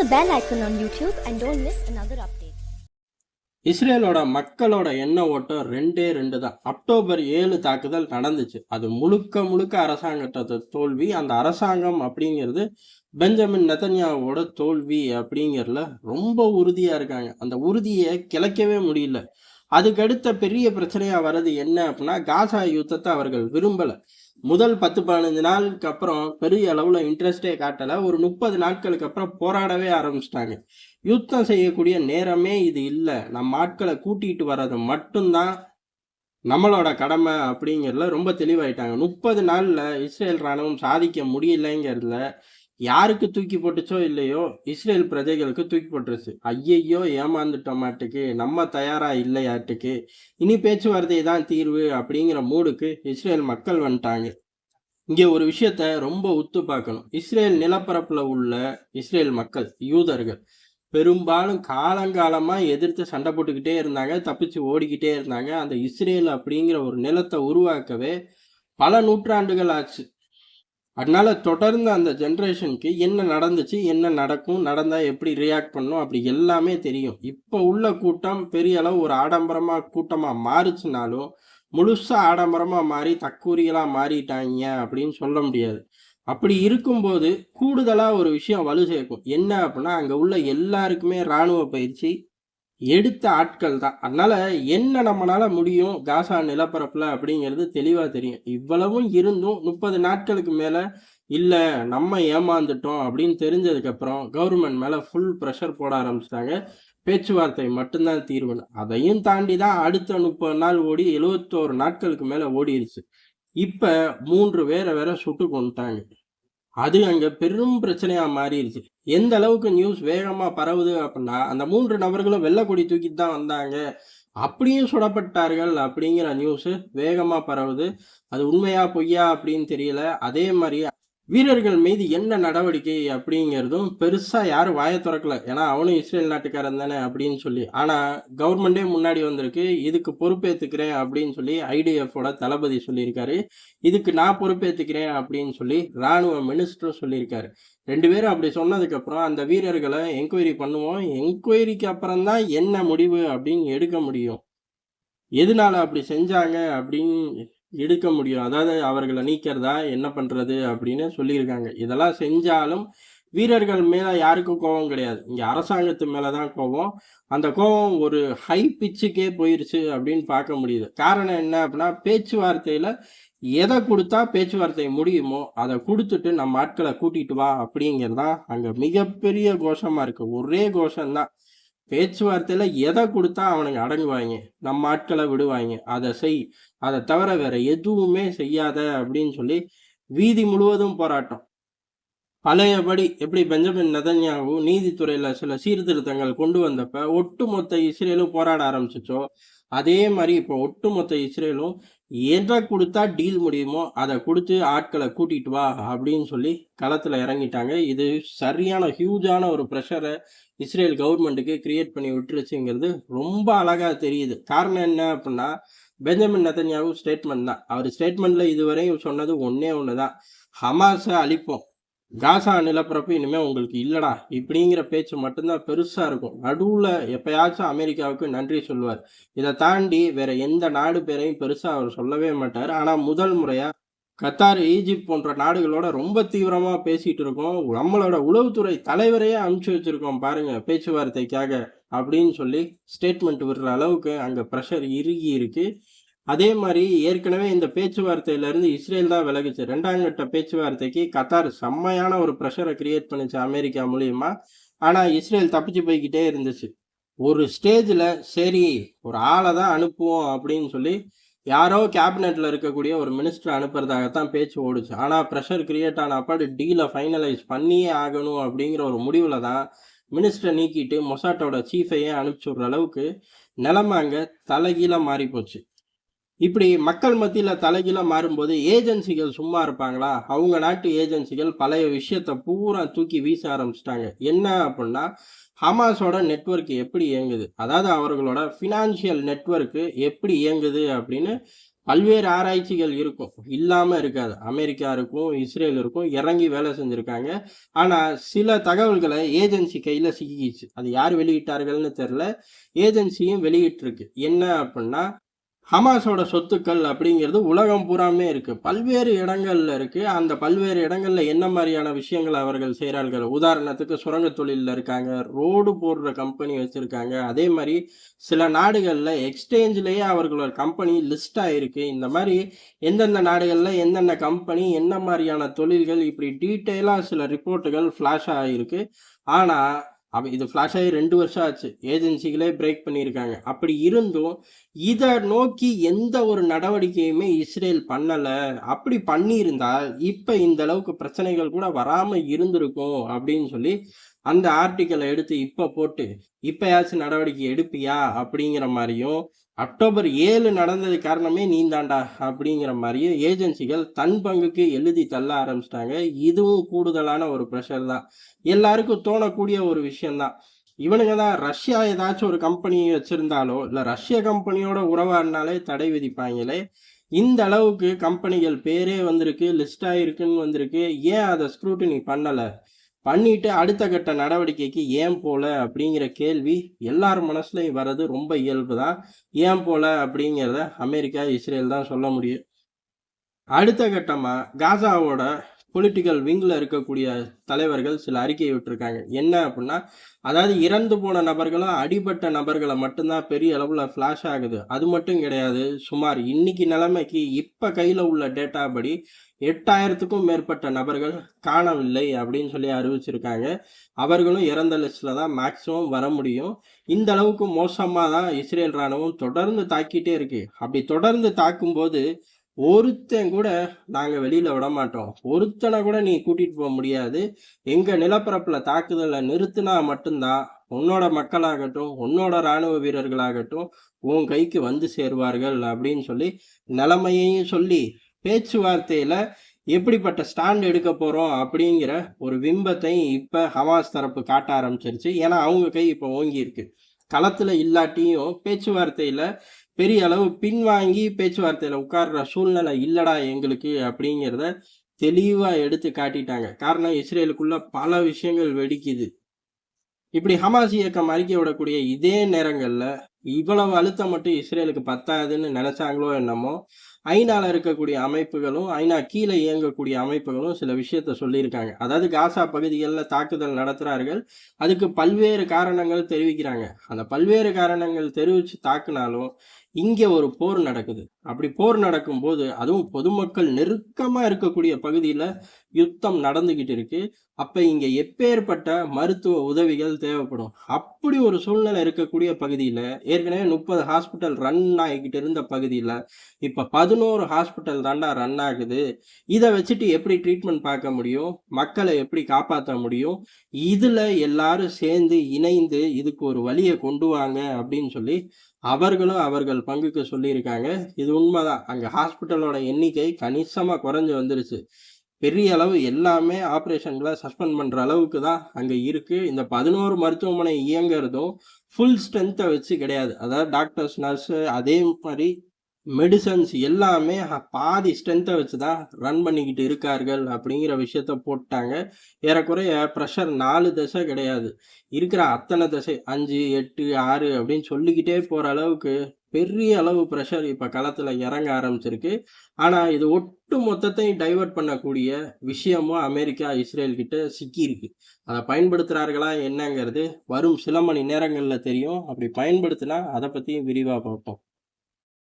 the bell icon on YouTube and don't miss another update. இஸ்ரேலோட மக்களோட எண்ண ஓட்டம் ரெண்டே ரெண்டு தான் அக்டோபர் ஏழு தாக்குதல் நடந்துச்சு. அது முழுக்க முழுக்க அரசாங்கத்தோட தோல்வி. அந்த அரசாங்கம் அப்படிங்கிறது பெஞ்சமின் நெதன்யாவோட தோல்வி அப்படிங்கிறதுல ரொம்ப உறுதியா இருக்காங்க. அந்த உறுதியை கிளைக்கவே முடியல. அதுக்கடுத்த பெரிய பிரச்சனையா வர்றது என்ன அப்படின்னா காசா யுத்தத்தை அவர்கள் விரும்பலை. முதல் பத்து பதினஞ்சு நாளுக்கு அப்புறம் பெரிய அளவுல இன்ட்ரெஸ்டே காட்டல. ஒரு முப்பது நாட்களுக்கு அப்புறம் போராடவே ஆரம்பிச்சிட்டாங்க. யுத்தம் செய்யக்கூடிய நேரமே இது இல்லை. நம்ம ஆட்களை கூட்டிட்டு வர்றது மட்டும்தான் நம்மளோட கடமை அப்படிங்கிறதுல ரொம்ப தெளிவாயிட்டாங்க. முப்பது நாள்ல இஸ்ரேல் ராணுவம் சாதிக்க முடியலைங்கிறதுல யாருக்கு தூக்கி போட்டுச்சோ இல்லையோ இஸ்ரேல் பிரஜைகளுக்கு தூக்கி போட்டுருச்சு. ஐயையோ ஏமாந்துட்டோம் மாட்டுக்கு நம்ம தயாரா இல்லையாட்டுக்கு இனி பேச்சுவார்த்தை தான் தீர்வு அப்படிங்கிற மூடுக்கு இஸ்ரேல் மக்கள் வந்துட்டாங்க. இங்கே ஒரு விஷயத்த ரொம்ப உத்து பார்க்கணும். இஸ்ரேல் நிலப்பரப்புல உள்ள இஸ்ரேல் மக்கள் யூதர்கள் பெரும்பாலும் காலங்காலமாக எதிர்த்து சண்டை போட்டுக்கிட்டே இருந்தாங்க தப்பிச்சு ஓடிக்கிட்டே இருந்தாங்க. அந்த இஸ்ரேல் அப்படிங்கிற ஒரு நிலத்தை உருவாக்கவே பல நூற்றாண்டுகள் ஆச்சு. அதனால் தொடர்ந்து அந்த ஜென்ரேஷனுக்கு என்ன நடந்துச்சு என்ன நடக்கும் நடந்தால் எப்படி ரியாக்ட் பண்ணும் அப்படி எல்லாமே தெரியும். இப்போ உள்ள கூட்டம் பெரிய அளவு ஒரு ஆடம்பரமாக கூட்டமாக மாறுச்சுனாலும் முழுசாக ஆடம்பரமாக மாறி தக்கூரியலா மாறிட்டாங்க அப்படின்னு சொல்ல முடியாது. அப்படி இருக்கும்போது கூடுதலாக ஒரு விஷயம் வலு சேர்க்கும். என்ன அப்படின்னா அங்கே உள்ள எல்லாருக்குமே இராணுவ பயிற்சி எடுத்த ஆட்கள் தான். அதனால என்ன நம்மளால முடியும் காசா நிலப்பரப்புல அப்படிங்கிறது தெளிவா தெரியும். இவ்வளவும் இருந்தும் முப்பது நாட்களுக்கு மேல இல்ல நம்ம ஏமாந்துட்டோம் அப்படின்னு தெரிஞ்சதுக்கு அப்புறம் கவர்மெண்ட் மேல ஃபுல் ப்ரெஷர் போட ஆரம்பிச்சிட்டாங்க. பேச்சுவார்த்தை மட்டும்தான் தீர்வுன்னு அதையும் தாண்டி தான் அடுத்த முப்பது நாள் ஓடி எழுவத்தோரு நாட்களுக்கு மேல ஓடிடுச்சு இப்ப மூன்று பேரை வேற சுட்டு கொண்டுட்டாங்க அது அங்கே பெரும் பிரச்சனையாக மாறிடுச்சு. எந்த அளவுக்கு நியூஸ் வேகமாக பரவுது அப்படின்னா அந்த மூன்று நபர்களும் வெள்ளக்கொடி தூக்கிட்டு தான் வந்தாங்க. அப்படியும் சுடப்பட்டார்கள் அப்படிங்கிற நியூஸ் வேகமாக பரவுது. அது உண்மையா பொய்யா அப்படின்னு தெரியல. அதே மாதிரி வீரர்கள் மீது என்ன நடவடிக்கை அப்படிங்கிறதும் பெருசாக யாரும் வாயை திறக்கல. ஏன்னா அவனும் இஸ்ரேல் நாட்டுக்காரன் தானே அப்படின்னு சொல்லி. ஆனால் கவர்மெண்டே முன்னாடி வந்திருக்கு. இதுக்கு பொறுப்பேற்றுக்கிறேன் அப்படின்னு சொல்லி ஐடிஎஃபோட தளபதி சொல்லியிருக்காரு. இதுக்கு நான் பொறுப்பேற்றுக்கிறேன் அப்படின்னு சொல்லி ராணுவ மினிஸ்டரும் சொல்லியிருக்காரு. ரெண்டு பேரும் அப்படி சொன்னதுக்கப்புறம் அந்த வீரர்களை என்கொயரி பண்ணுவோம். என்கொயரிக்கு அப்புறம் தான் என்ன முடிவு அப்படின்னு எடுக்க முடியும். எதனால அப்படி செஞ்சாங்க அப்படின்னு எடுக்க முடியும். அதாவது அவர்களை நீக்கிறதா என்ன பண்ணுறது அப்படின்னு சொல்லியிருக்காங்க. இதெல்லாம் செஞ்சாலும் வீரர்கள் மேலே யாருக்கும் கோபம் கிடையாது. இங்கே அரசாங்கத்து மேலே தான் கோபம். அந்த கோபம் ஒரு ஹை பிச்சுக்கே போயிருச்சு அப்படின்னு பார்க்க முடியுது. காரணம் என்ன அப்படின்னா பேச்சுவார்த்தையில் எதை கொடுத்தா பேச்சுவார்த்தை முடியுமோ அதை கொடுத்துட்டு நம்ம ஆட்களை கூட்டிகிட்டு வா அப்படிங்கிறதான் அங்கே மிகப்பெரிய கோஷமாக இருக்குது ஒரே கோஷம்தான். பேச்சுவார்த்தையில் எதை கொடுத்தா அவனுங்க அடங்குவாங்க நம்ம ஆட்களை விடுவாங்க அதை செய். அதை தவிர வேற எதுவுமே செய்யாத அப்படின்னு சொல்லி வீதி முழுவதும் போராட்டம். பழையபடி எப்படி பெஞ்சமின் நதன்யாவும் நீதித்துறையில் சில சீர்திருத்தங்கள் கொண்டு வந்தப்ப ஒட்டுமொத்த இஸ்ரேலும் போராட ஆரம்பிச்சிச்சோ அதே மாதிரி இப்போ ஒட்டுமொத்த இஸ்ரேலும் எதை கொடுத்தா டீல் முடியுமோ அதை கொடுத்து ஆட்களை கூட்டிட்டு வா அப்படின்னு சொல்லி களத்தில் இறங்கிட்டாங்க. இது சரியான ஹியூஜான ஒரு ப்ரெஷரை இஸ்ரேல் கவர்மெண்ட்டுக்கு கிரியேட் பண்ணி விட்டுருச்சுங்கிறது ரொம்ப அழகாக தெரியுது. காரணம் என்ன அப்படின்னா பெஞ்சமின் நத்தன்யாவும் ஸ்டேட்மெண்ட் தான். அவர் ஸ்டேட்மெண்ட்டில் இதுவரையும் சொன்னது ஒன்றே ஒன்று தான் ஹமாஸை அழிப்போம். காசா நிலப்பரப்பு இனிமேல் உங்களுக்கு இல்லைடா. இப்படிங்கிற பேச்சு மட்டும்தான் பெருசாக இருக்கும். நடுவில் எப்பயாச்சும் அமெரிக்காவுக்கு நன்றி சொல்லுவார். இதை தாண்டி வேற எந்த நாடு பேரையும் பெருசாக அவர் சொல்லவே மாட்டார். ஆனால் முதல் முறையாக கத்தார் ஈஜிப்ட் போன்ற நாடுகளோட ரொம்ப தீவிரமாக பேசிகிட்டு இருக்கோம். நம்மளோட உளவுத்துறை தலைவரையே அனுப்பிச்சு வச்சுருக்கோம் பாருங்கள் பேச்சுவார்த்தைக்காக அப்படின்னு சொல்லி ஸ்டேட்மெண்ட் விடுற அளவுக்கு அங்கே ப்ரெஷர் இறுகி இருக்கு. அதே மாதிரி ஏற்கனவே இந்த பேச்சுவார்த்தையிலேருந்து இஸ்ரேல் தான் விலகுச்சு. ரெண்டாம் கட்ட பேச்சுவார்த்தைக்கு கத்தார் செம்மையான ஒரு ப்ரெஷரை கிரியேட் பண்ணுச்சு அமெரிக்கா மூலியமா. ஆனால் இஸ்ரேல் தப்பிச்சு போய்கிட்டே இருந்துச்சு. ஒரு ஸ்டேஜில் சரி ஒரு ஆளை தான் அனுப்புவோம் அப்படின்னு சொல்லி யாரோ கேபினெட்ல இருக்கக்கூடிய ஒரு மினிஸ்டர் அனுப்புறதாகத்தான் பேச்சு ஓடுச்சு. ஆனா ப்ரெஷர் கிரியேட் ஆன அப்பாடு டீலை ஃபைனலைஸ் பண்ணியே ஆகணும் அப்படிங்கிற ஒரு முடிவுல தான் மினிஸ்டரை நீக்கிட்டு மொசாட்டோட சீஃபையே அனுப்பிச்சு விடுற அளவுக்கு நிலமை அங்க தலைகீழா மாறி போச்சு இப்படி மக்கள் மத்தியில் தலைகீழா மாறும்போது ஏஜென்சிகள் சும்மா இருப்பாங்களா? அவங்க நாட்டு ஏஜென்சிகள் பழைய விஷயத்த பூரா தூக்கி வீச ஆரம்பிச்சிட்டாங்க. என்ன அப்படின்னா ஹமாஸோட நெட்வொர்க் எப்படி இயங்குது? அதாவது அவர்களோட ஃபினான்ஷியல் நெட்ஒர்க்கு எப்படி இயங்குது அப்படின்னு பல்வேறு ஆராய்ச்சிகள் இருக்கும். இல்லாமல் இருக்காது. அமெரிக்கா இருக்கும் இஸ்ரேல் இருக்கும் இறங்கி வேலை செஞ்சுருக்காங்க. ஆனால் சில தகவல்களை ஏஜென்சி கையில் சிக்கிச்சு அது யார் வெளியிட்டார்கள்னு தெரில ஏஜென்சியும் வெளியிட்டிருக்கு. என்ன அப்படின்னா ஹமாஸோட சொத்துக்கள் அப்படிங்கிறது உலகம் பூராமே இருக்கு. பல்வேறு இடங்கள்ல இருக்கு. அந்த பல்வேறு இடங்கள்ல என்ன மாதிரியான விஷயங்கள் அவர்கள் செய்கிறார்கள் உதாரணத்துக்கு சுரங்க தொழிலில் இருக்காங்க. ரோடு போடுற கம்பெனி வச்சிருக்காங்க. அதே மாதிரி சில நாடுகளில் எக்ஸ்சேஞ்சிலேயே அவர்களோட கம்பெனி லிஸ்ட் ஆகிருக்கு இந்த மாதிரி எந்தெந்த நாடுகளில் எந்தெந்த கம்பெனி என்ன மாதிரியான தொழில்கள் இப்படி டீட்டெயிலாக சில ரிப்போர்ட்டுகள் ஃப்ளாஷ் ஆகிருக்கு ஆனால் அப்போ இது ஃப்ளாஷ் ஆகி ரெண்டு வருஷம் ஆச்சு. ஏஜென்சிகளே பிரேக் பண்ணியிருக்காங்க. அப்படி இருந்தும் இதை நோக்கி எந்த ஒரு நடவடிக்கையுமே இஸ்ரேல் பண்ணலை. அப்படி பண்ணியிருந்தால் இப்போ இந்த அளவுக்கு பிரச்சனைகள் கூட வராமல் இருந்திருக்கும் அப்படின்னு சொல்லி அந்த ஆர்டிக்கலை எடுத்து இப்போ போட்டு இப்போயாச்சும் நடவடிக்கை எடுப்பியா அப்படிங்கிற மாதிரியும் அக்டோபர் ஏழு நடந்தது காரணமே நீந்தாண்டா அப்படிங்கிற மாதிரியே ஏஜென்சிகள் தன் பங்குக்கு எழுதி தள்ள ஆரம்பிச்சிட்டாங்க. இதுவும் கூடுதலான ஒரு ப்ரெஷர் தான். எல்லாருக்கும் தோணக்கூடிய ஒரு விஷயம்தான். இவனுங்க தான் ரஷ்யா ஏதாச்சும் ஒரு கம்பெனி வச்சிருந்தாலோ இல்லை ரஷ்ய கம்பெனியோட உறவாடினாலே தடை விதிப்பாங்களே இந்த அளவுக்கு கம்பெனிகள் பேரே வந்திருக்கு லிஸ்ட் ஆகிருக்குன்னு வந்திருக்கு. ஏன் அதை ஸ்க்ரூட்டினி பண்ணலை? பண்ணிட்டு அடுத்த கட்ட நடவடிக்கைக்கு ஏன் போல அப்படிங்கிற கேள்வி எல்லார் மனசுலையும் வர்றது ரொம்ப இயல்பு தான் ஏன் போல அப்படிங்கிறத அமெரிக்கா இஸ்ரேல் தான் சொல்ல முடியும். அடுத்த கட்டமாக காசாவோட பொலிட்டிக்கல் விங்கில் இருக்கக்கூடிய தலைவர்கள் சில அறிக்கையை விட்டுருக்காங்க. என்ன அப்படின்னா அதாவது இறந்து போன நபர்களும் அடிபட்ட நபர்களை மட்டும்தான் பெரிய அளவில் ஃப்ளாஷ் ஆகுது. அது மட்டும் கிடையாது. சுமார் இன்னைக்கு நிலைமைக்கு இப்போ கையில் உள்ள டேட்டா படி எட்டாயிரத்துக்கும் மேற்பட்ட நபர்கள் காணவில்லை அப்படின்னு சொல்லி அறிவிச்சிருக்காங்க. அவர்களும் இறந்த லிஸ்ட்டில் தான் மேக்ஸிமம் வர முடியும். இந்த அளவுக்கு மோசமாக தான் இஸ்ரேல் ராணுவம் தொடர்ந்து தாக்கிட்டே இருக்கு. அப்படி தொடர்ந்து தாக்கும்போது ஒருத்தன் கூட நாங்கள் வெளியில் விட மாட்டோம் ஒருத்தனை கூட நீ கூட்டிகிட்டு போக முடியாது. எங்கள் நிலப்பரப்பில் தாக்குதலை நிறுத்தினா மட்டும்தான் உன்னோட மக்களாகட்டும் உன்னோட இராணுவ வீரர்களாகட்டும் உன் கைக்கு வந்து சேருவார்கள் அப்படின்னு சொல்லி நிலைமையையும் சொல்லி பேச்சுவார்த்தையில் எப்படிப்பட்ட ஸ்டாண்ட் எடுக்க போகிறோம் அப்படிங்கிற ஒரு விம்பத்தையும் இப்போ ஹமாஸ் தரப்பு காட்ட ஆரம்பிச்சிருச்சு. ஏன்னா அவங்க கை இப்போ ஓங்கி இருக்கு களத்தில் இல்லாட்டியும் பேச்சுவார்த்தையில் பெரிய அளவு பின்வாங்கி பேச்சுவார்த்தையில் உட்கார்ற சூழ்நிலை இல்லடா எங்களுக்கு அப்படிங்கிறத தெளிவாக எடுத்து காட்டிட்டாங்க. காரணம் இஸ்ரேலுக்குள்ள பல விஷயங்கள் வெடிக்குது. இப்படி ஹமாஸ் இயக்கம் அறிக்கை விடக்கூடிய இதே நேரங்களில் இவ்வளவு அழுத்தம் மட்டும் இஸ்ரேலுக்கு பத்தாதுன்னு நினைச்சாங்களோ என்னமோ ஐநால இருக்கக்கூடிய அமைப்புகளும் ஐநா கீழே இயங்கக்கூடிய அமைப்புகளும் சில விஷயத்த சொல்லியிருக்காங்க. அதாவது காசா பகுதிகளில் தாக்குதல் நடத்துகிறார்கள் அதுக்கு பல்வேறு காரணங்கள் தெரிவிக்கிறாங்க. அந்த பல்வேறு காரணங்கள் தெரிவித்து தாக்குனாலும் இங்கே ஒரு போர் நடக்குது. அப்படி போர் நடக்கும்போது அதுவும் பொதுமக்கள் நெருக்கமாக இருக்கக்கூடிய பகுதியில் யுத்தம் நடந்துக்கிட்டு இருக்கு. அப்போ இங்கே எப்பேற்பட்ட மருத்துவ உதவிகள் தேவைப்படும்? அப்படி ஒரு சூழ்நிலை இருக்கக்கூடிய பகுதியில் ஏற்கனவே முப்பது ஹாஸ்பிட்டல் ரன் ஆகிக்கிட்டு இருந்த பகுதியில் இப்போ பதினோரு ஹாஸ்பிட்டல் தாண்டா ரன் ஆகுது. இதை வச்சுட்டு எப்படி ட்ரீட்மெண்ட் பார்க்க முடியும்? மக்களை எப்படி காப்பாற்ற முடியும்? இதில் எல்லாரும் சேர்ந்து இணைந்து இதுக்கு ஒரு வழியை கொண்டு வாங்க அப்படின்னு சொல்லி அவர்களும் அவர்கள் பங்குக்கு சொல்லியிருக்காங்க. இது உண்மைதான். அங்கே ஹாஸ்பிட்டலோட எண்ணிக்கை கணிசமாக குறைஞ்சி வந்துருச்சு. பெரிய அளவு எல்லாமே ஆப்ரேஷன்களை சஸ்பெண்ட் பண்ணுற அளவுக்கு தான் அங்கே இருக்குது இந்த பதினோரு மருத்துவமனை இயங்குறதும் ஃபுல் ஸ்ட்ரென்த்தை வச்சு கிடையாது. அதாவது டாக்டர்ஸ் நர்ஸு அதே மாதிரி மெடிசன்ஸ் எல்லாமே பாதி ஸ்ட்ரென்த்தை வச்சு தான் ரன் பண்ணிக்கிட்டு இருக்கார்கள் அப்படிங்கிற விஷயத்த போட்டாங்க. ஏறக்குறைய ப்ரெஷர் நாலு தசை கிடையாது. இருக்கிற அத்தனை தசை அஞ்சு எட்டு ஆறு அப்படின்னு சொல்லிக்கிட்டே போகிற அளவுக்கு பெரிய அளவு ப்ரெஷர் இப்போ களத்தில் இறங்க ஆரம்பிச்சிருக்கு. ஆனால் இது ஒட்டு மொத்தத்தையும் டைவெர்ட் பண்ணக்கூடிய விஷயமும் அமெரிக்கா இஸ்ரேல்கிட்ட சிக்கியிருக்கு. அதை பயன்படுத்துகிறார்களா என்னங்கிறது வரும் சில மணி நேரங்களில் தெரியும். அப்படி பயன்படுத்தினா அதை பற்றியும் விரிவாக பார்ப்போம்.